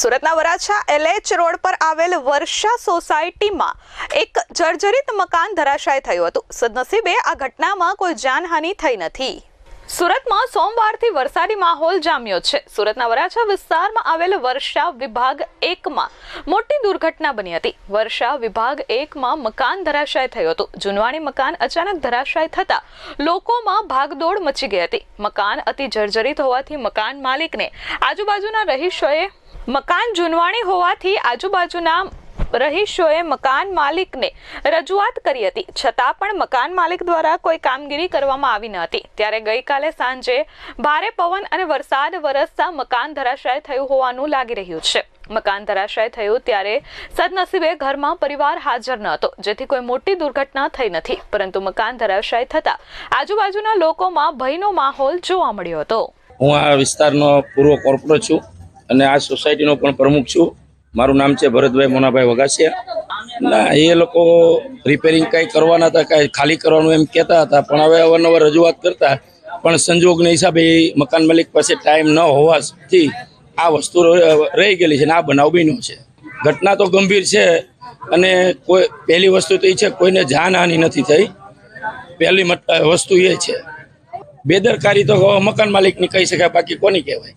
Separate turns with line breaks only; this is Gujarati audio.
સુરતના વરાછા એલએચ રોડ પર આવેલ વર્ષા સોસાયટીમાં એક જર્જરિત મકાન ધરાશાય થયું હતું. સદનસીબે આ ઘટનામાં કોઈ જાનહાનિ થઈ નથી. સુરતમાં સોમવારથી વરસાદી માહોલ જામ્યો છે. સુરતના વરાછા વિસ્તારમાં આવેલ વર્ષા વિભાગ એકમાં મોટી દુર્ઘટના બની હતી. વર્ષા વિભાગ એકમાં મકાન ધરાશાય થયું હતું. જૂનવાણી મકાન અચાનક ધરાશાય થતા લોકોમાં ભાગદોડ મચી ગઈ હતી. મકાન અતિ જર્જરિત હોવાથી મકાન માલિકને આજુબાજુના રહીશોએ મકાન જુનવાણી હોવાથી આજુબાજુના રહીશોએ મકાન માલિકને રજૂઆત કરી હતી. છતાં પણ મકાન માલિક દ્વારા કોઈ કામગીરી કરવામાં આવી ન હતી. ત્યારે ગઈકાલે સાંજે ભારે પવન અને વરસાદ વરસતા મકાન ધરાશાય થયું હોવાનું લાગી રહ્યું છે. મકાન ધરાશાય થયું ત્યારે સદનસીબે ઘરમાં પરિવાર હાજર ન હતો, જેથી કોઈ મોટી દુર્ઘટના થઈ નથી. પરંતુ મકાન ધરાશાય થતા આજુબાજુના લોકોમાં ભયનો માહોલ જોવા મળ્યો હતો.
હું આ વિસ્તારનો પૂર્વ કોર્પોરેટ છું. અને આ સોસાયટીનો પણ પ્રમુખ છું. મારું નામ છે ભરતભાઈ મોનાભાઈ વગાસિયા. ના, એ લોકો રિપેરિંગ કાંઈ કરવાના હતા, કાંઈ ખાલી કરવાનું એમ કહેતા હતા, પણ હવે અવારનવાર રજૂઆત કરતા, પણ સંજોગના હિસાબે મકાન માલિક પાસે ટાઈમ ન હોવાથી આ વસ્તુ રહી ગયેલી છે ને આ બનાવ બન્યો છે. ઘટના તો ગંભીર છે અને કોઈ, પહેલી વસ્તુ તો એ છે, કોઈને જાનહાનિ નથી થઈ. પહેલી વસ્તુ એ છે. બેદરકારી તો મકાન માલિકની કહી શકાય, બાકી કોની કહેવાય?